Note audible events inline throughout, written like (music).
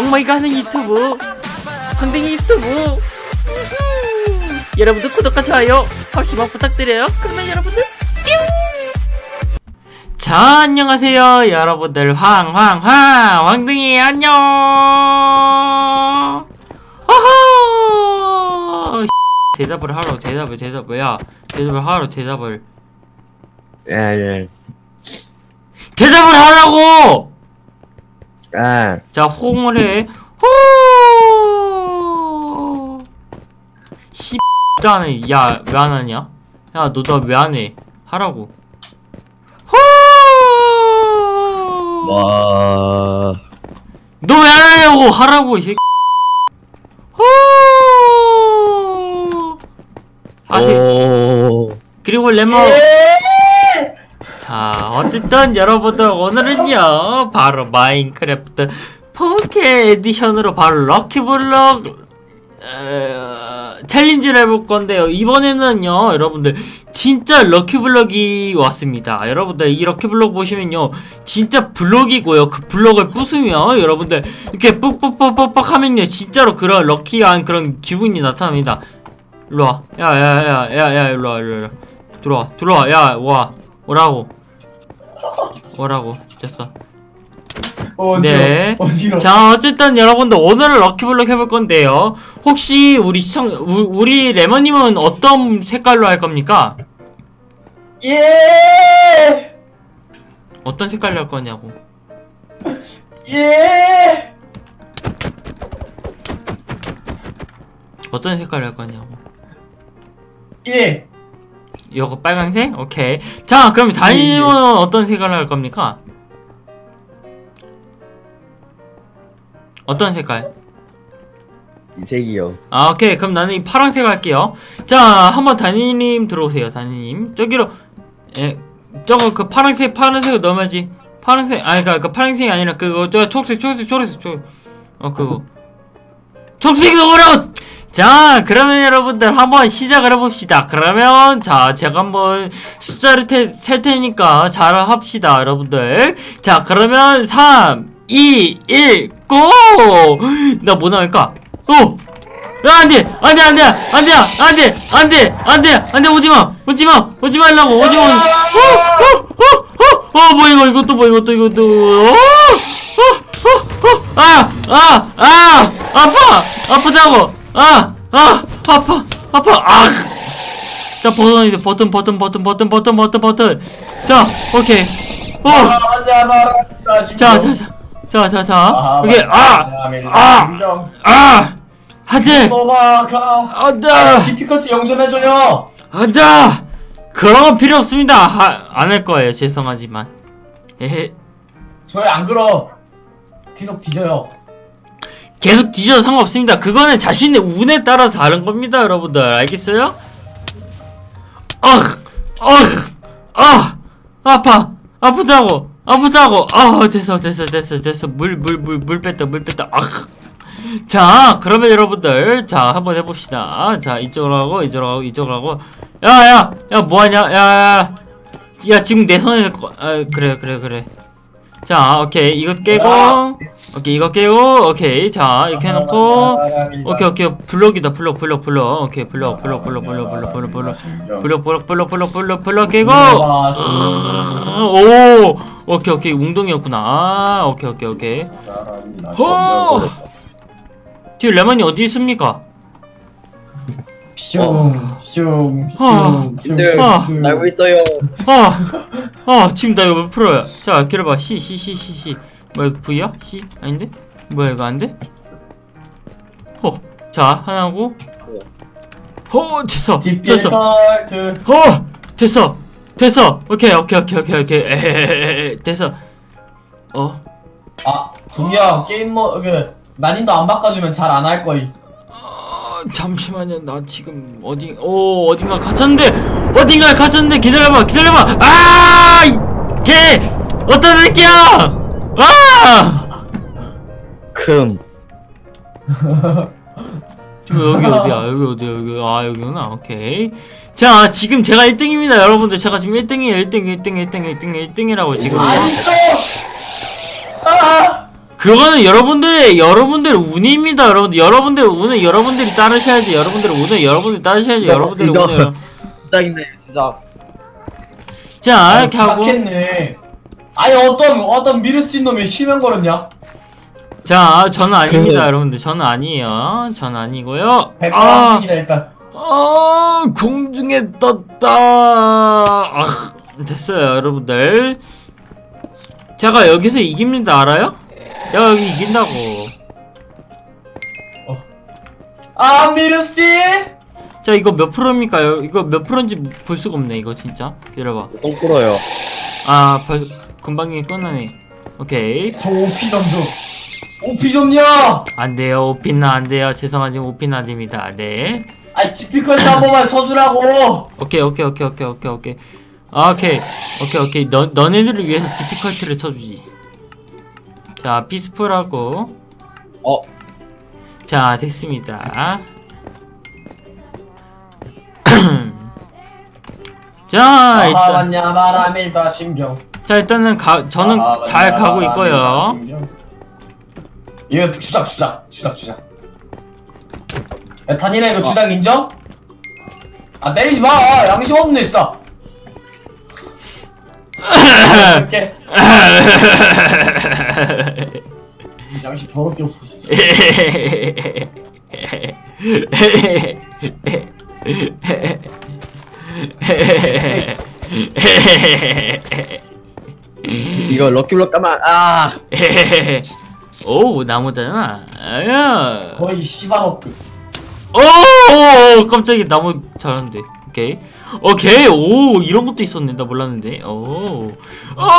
멍멍이가 하는 유튜브. 황댕이 유튜브. 여러분들 구독과 좋아요 잠시만 부탁드려요. 그러면 여러분들 뿅! 자 안녕하세요. 여러분들 황황황 황댕이 안녕. 어허! 대답을 하러 대답을 대답을 야 대답을 하러 대답을. 예, 예. 대답을 하라고 아, 자 호응을 해 호! 씨 짜네 야왜 안 하냐 야 너 나 왜 안 해 하라고 호! 와. 너 왜 안 하냐고 하라고 이 새끼 호! 아. 그리고 레몬 자 어쨌든 여러분들 오늘은요 바로 마인크래프트 4K 에디션으로 바로 럭키블럭 어, 챌린지를 해볼 건데요. 이번에는요 여러분들 진짜 럭키블럭이 왔습니다. 여러분들 이 럭키블럭 보시면요 진짜 블럭이고요. 그 블럭을 부수면 여러분들 이렇게 뻑뻑뻑뻑뻑 하면요 진짜로 그런 럭키한 그런 기분이 나타납니다. 일로와. 야야야야야 일로와 일로와. 들어와 들어와. 야와. 오라고 오라고 됐어 네. 어지러. 자 어쨌든 여러분들 오늘은 럭키블럭 해볼 건데요 혹시 우리 시청 우- 우리 레몬님은 어떤 색깔로 할 겁니까? 예. 어떤 색깔로 할 거냐고 예. 어떤 색깔로 할 거냐고 예. 이거 빨강색? 오케이 자 그럼 다니님은 어떤 색깔로 할 겁니까? 어떤 색깔? 이 색이요. 아 오케이 그럼 나는 이 파란색 할게요 자 한번 다니님 들어오세요 다니님 저기로 예 저거 그 파란색 파란색을 넣어야지 파란색 아니 그니까 그 파란색이 아니라 그거 저 초록색 초록색 초록색 초록 어 그거 (laughs) 초록색 넣으라고 자 그러면 여러분들 한번 시작을 해봅시다 그러면 자 제가 한번 숫자를 테, 셀 테니까 잘 합시다 여러분들 자 그러면 3 2 1 고! 나뭐 나올까? 어! 야, 안 돼! 안 돼! 안 돼! 안 돼! 안 돼! 안 돼! 안 돼! 안 돼! 오지 마! 오지 마! 오지 말라고! 오지 마! 어! 어! 어! 어! 어! 뭐 이거 이것도 뭐 이것도 이것도 어! 어! 어! 어! 아! 아! 아! 아파! 아프다고! 아! 아! 아파! 아파! 아! 자, 버튼 이제 버튼 버튼 버튼 버튼 버튼 버튼 버튼 자, 오케이. 어! 자, 자, 자. 자, 자, 자. 이게 아! 아! 아! 하지! 도마가. 안다! 디피커트 영점해줘요. 안다! 그런 건 필요 없습니다. 안 할 거예요. 죄송하지만. 에헤. 저희 안 그러. 계속 뒤져요. 계속 뒤져도 상관없습니다. 그거는 자신의 운에 따라서 다른 겁니다, 여러분들. 알겠어요? 아! 아! 아! 아파! 아프다고! 아프다고! 아, 됐어, 됐어, 됐어, 됐어. 물, 물, 물, 물 뺐다, 물 뺐다. 아! 자, 그러면 여러분들, 자, 한번 해봅시다. 자, 이쪽으로 하고, 이쪽으로 하고, 이쪽으로 하고. 야, 야! 야, 뭐하냐? 야, 야! 야, 지금 내 손에, 거- 아, 그래, 그래, 그래. 자, 오케이. 이거 깨고, 오케이, 이거 깨고, 오케이. 자, 이렇게 해놓고, 오케이, 오케이. 블럭이다, 블럭, 블럭, 블럭. 오케이, 블럭, 블럭, 블럭, 블럭, 블럭, 블럭, 블럭. 블럭, 블럭, 블럭, 블럭, 블럭, 블럭 깨고! 오! 오케이, 오케이. 웅덩이였구나. 아, 오케이, 오케이, 오케이. 호! 지금 레몬이 어디 있습니까? 님들, 아. 알고 있어요. 아! 아, 지금 나 이거 몇 프로야? 자, 기다려봐. C, C, C, C, C. 뭐야, 이거 V야? C? 아닌데? 뭐야, 이거 안 돼? 어. 자, 하나고. 어, 됐어. 됐어. 어! 됐어. 됐어. 오케이, 오케이, 오케이, 오케이, 오케이. 에헤헤헤. 됐어. 어. 아, 동영 게임 뭐그 난이도 안 바꿔주면 잘 안 할 거이. 어, 잠시만요. 나 지금 어디 오 어딘가 갇혔는데 어딘가 갇혔는데 기다려봐 기다려봐 아! 이개 어떤 새끼야! 아! 큼. 지금 (laughs) 여기 어디야? 여기 어디야? 여기 아 여기구나. 오케이. 자 지금 제가 1등입니다 여러분들 제가 지금 1등이에요 1등 1등 1등 1등 1등이라고 지금 아니죠. 아, 그거는 여러분들의 여러분들의 운입니다 여러분 여러분들 운은 여러분들이 따르셔야지. 여러분들의 운은 여러분들이 따르셔야지. 이거- 여러분들의 이거- 운은 여러- 시작이네 진짜. 자 이렇게 하고. 시작했네. 아니 어떤 어떤 미르스인 놈이 실명 걸었냐? 자 저는 아닙니다 그- 여러분들. 저는 아니에요. 저는 아니고요. 아, 일단. 아 공중에 떴다. 아, 됐어요 여러분들. 제가 여기서 이깁니다 알아요? 제가 여기 이긴다고. 아 미르스! 자 이거 몇 프로입니까? 요 이거 몇 프로인지 볼 수가 없네 이거 진짜. 기다려봐. 똥 끌어요. 아 벌, 금방이 끝나네. 오케이. 저 오피 좀 줘. 오피 좀요. 안돼요 오피는 안돼요. 죄송하지만 오피는 안됩니다. 네. 아이 디피컬트 한 번만 쳐주라고. 오케이 오케이 오케이 오케이 오케이 오케이. 아, 오케이 오케이. 오케이 너, 너네들을 위해서 디피컬트를 쳐주지 자 피스풀하고 어 자 됐습니다 (clears throat) 자 일단. 자 일단은 가 저는 잘 가고 있고요. 이거 주작 주작 주작 주작. 야 단이나 이거 주작 인정? 아 때리지 마 양심 없네 진짜. (clears throat) 이렇게 (laughs) 양심 더럽게 없어. 진짜. 이거 럭키블럭 까만 아! 오 나무잖아. 아야. 거의 시바너크. 오 깜짝이야. 나무 잘하는데. 오케이 오케이 오 이런 것도 있었네. 나 몰랐는데. 오. 아!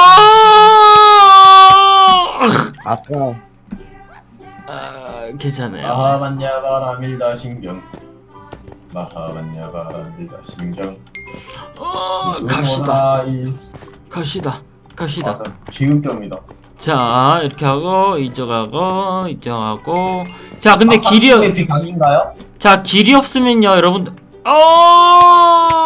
아싸. 아 괜찮아요. 마하반야 바람일다 신경. 마하반야 바람일다 신경. 어, 갑시다. 이. 갑시다. 갑시다. 맞아. 기음병이다. 자 이렇게 하고 이쪽하고 이쪽하고. 자 근데 아, 길이 강인가요? 자 길이 없으면요 여러분들. 어...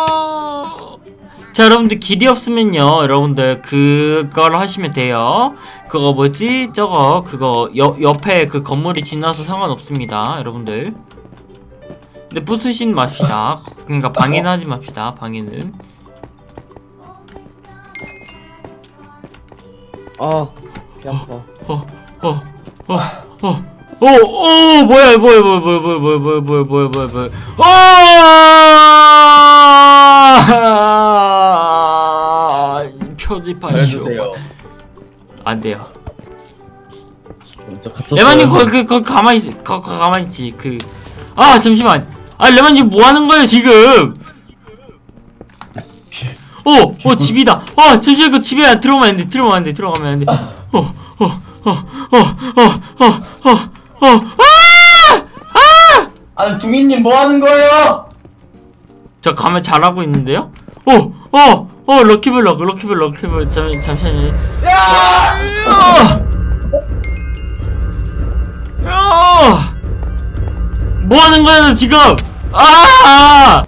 자 여러분들 길이 없으면요. 여러분들 그걸 하시면 돼요. 그거 뭐지? 저거 그거 옆 옆에 그 건물이 지나서 상관없습니다 여러분들. 근데 부수신 맙시다. 그러니까 방해는 하지 맙시다 방해는. 아 귀아파. 어어어어어어 뭐야 뭐야 뭐야 뭐야 뭐야 뭐야 뭐야 뭐야 뭐야 뭐야. 뭐야 표지판이요. 안 돼요. 레만님 거기 거 가만히 거, 거 가만히 있지 그. 아 잠시만. 아 레만님 뭐 하는 거예요 지금? 오, 오 집이다. 아 잠시만 그 집에 들어오면 안 돼. 들어오면 안 돼. 들어가면 안 돼. 어, 어, 어, 어, 어, 어, 어, 어. 아! 아! 아 두민님 뭐 하는 거예요? 저 가만 잘하고 있는데요? 오, 어, 어 어, 럭키블럭, 럭키블럭, 럭키블럭. 잠, 잠시만요. 야! 야! 야! 뭐 하는 거야, 너 지금? 아!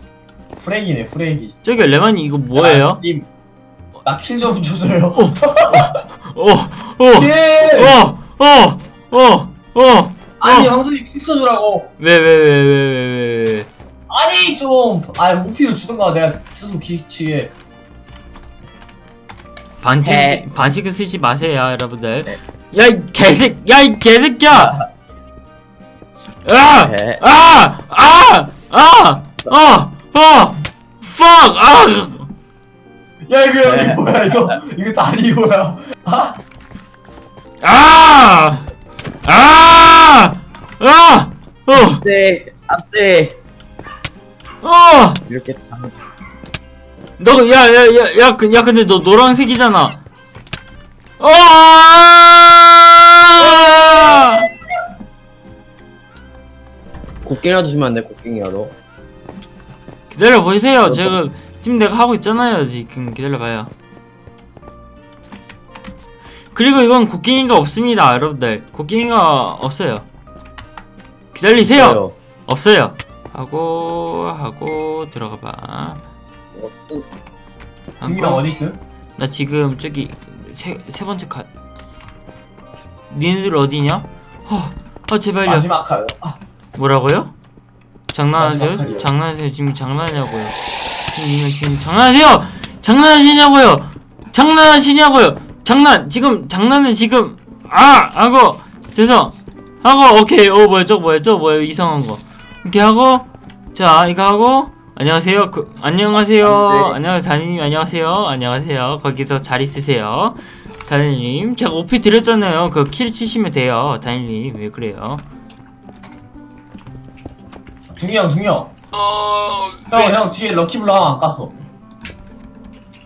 프레기네 프레기. 저기 레만이 이거 뭐예요? 님, 나킬 좀 줘줘요. 어, 어, 예. 어, 어, 어, 어. 아니 어. 황소님 킬 써주라고. 왜, 왜, 왜, 왜, 왜, 왜, 왜. 아니 좀, 아 오피를 주던가 내가 스스로 기치에. 반칙, 네. 반칙을 쓰지 마세요, 여러분들. 네. 야, 이 개새, 야, 이 개새끼야! 아! 네. 아! 아! 아! 어! 어! fuck! 아! 야 이거 네. 이거 뭐야 이거 이거 다리고야. 아 아! 아! 아! 어! 안돼 안돼 어! 이렇게 다 너, 야, 야, 야, 야, 그, 야, 근데 너 노란색이잖아. 어! 곡괭이라도 주면 안 돼 곡괭이라도 기다려 보세요. 지금 지금 내가 하고 있잖아요. 지금 기다려 봐요. 그리고 이건 곡괭이가 없습니다, 여러분들. 곡괭이가 없어요. 기다리세요. 없어요. 하고 하고 들어가 봐. 두민형 어디 있음? 나 지금 저기 세, 세 번째 카 니네들 어디냐? 어, 어 제발요. 마지막 칼. 아, 뭐라고요? 장난하세요? 장난하세요? 지금 장난하냐고요? 지금 지금 장난하세요? 장난하시냐고요? 장난하시냐고요? 장난 지금 장난은 지금 아 하고 돼서 하고 오케이 어 뭐야 저거 뭐야 저거 뭐야 이상한 거 이렇게 하고 자 이거 하고 안녕하세요. 그, 안녕하세요. 네. 안녕하세요. 다니님 안녕하세요. 안녕하세요. 거기서 잘 있으세요. 다니님 제가 오피 드렸잖아요. 그 킬 치시면 돼요. 다니님 왜 그래요? 둥이 형, 둥이 형. 어... 형, 형 뒤에 럭키블럭 안 깠어.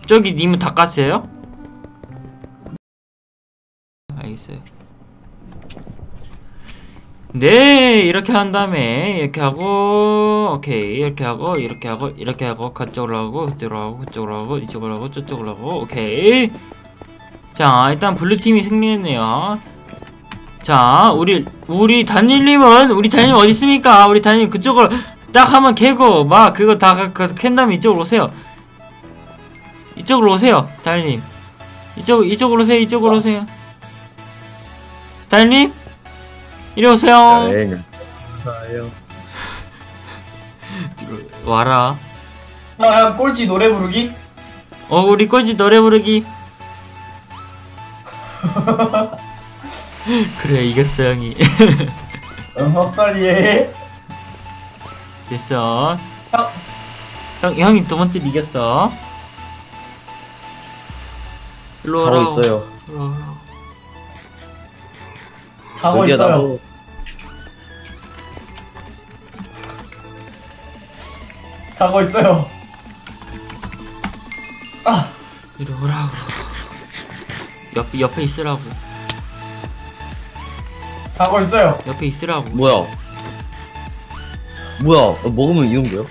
저기 님은 다 깠어요? 네 이렇게 한 다음에 이렇게 하고 오케이 이렇게 하고 이렇게 하고 이렇게 하고 그쪽으로 하고 그쪽으로 하고 그쪽으로 하고 이쪽으로 하고 저쪽으로 하고 오케이 자 일단 블루팀이 승리했네요 자 우리 우리 단일님은 우리 단일님 어디 있습니까 우리 단일님 그쪽으로 딱 한번 캐고 막 그거 다캔 다음에 이쪽으로 오세요 이쪽으로 오세요, 달님. 이쪽 이쪽으로 오세요. 이쪽으로 오세요. 달님, 이리 오세요. 네. 아요. (laughs) 와라. 형, 형 꼴찌 노래 부르기? 어, 우리 꼴찌 노래 부르기. (laughs) 그래, 이겼어 형이. 응, 헛소리에. 됐어. 형. 형, 형이 두 번째 이겼어. 일로 와라. 있어요. 일로 와라. 가고 여기야, 있어요. 나도. 가고 있어요. 아, 이리 오라고. 옆 옆에 있으라고. 가고 있어요. 옆에 있으라고. 뭐야? 뭐야? 어, 먹으면 이런 거요?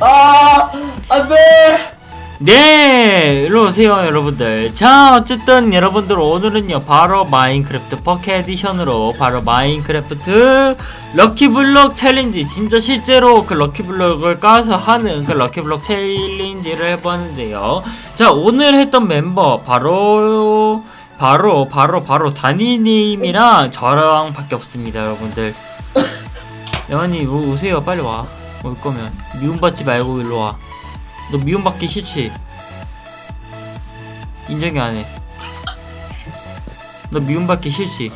아, 안 돼! 네, 일로 오세요, 여러분들. 자, 어쨌든 여러분들 오늘은요, 바로 마인크래프트 퍼케 에디션으로 바로 마인크래프트 럭키블럭 챌린지, 진짜 실제로 그 럭키블럭을 까서 하는 그 럭키블럭 챌린지를 해봤는데요. 자, 오늘 했던 멤버 바로 바로 바로 바로 다니님이랑 저랑 밖에 없습니다, 여러분들. 영환이 오- 오세요, 빨리 와. 올 거면 미움받지 말고 일로 와. 너 미움받기 싫지? 인정이 안 해. 너 미움받기 싫지?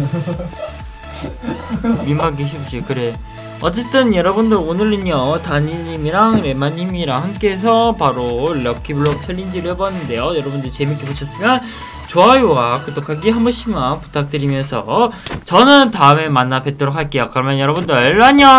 (laughs) 미움받기 싫지? 그래. 어쨌든 여러분들 오늘은요 다니님이랑 레마님이랑 함께해서 바로 럭키블럭 챌린지를 해봤는데요 여러분들 재밌게 보셨으면 좋아요와 구독하기 한 번씩만 부탁드리면서 저는 다음에 만나 뵙도록 할게요. 그러면 여러분들 안녕!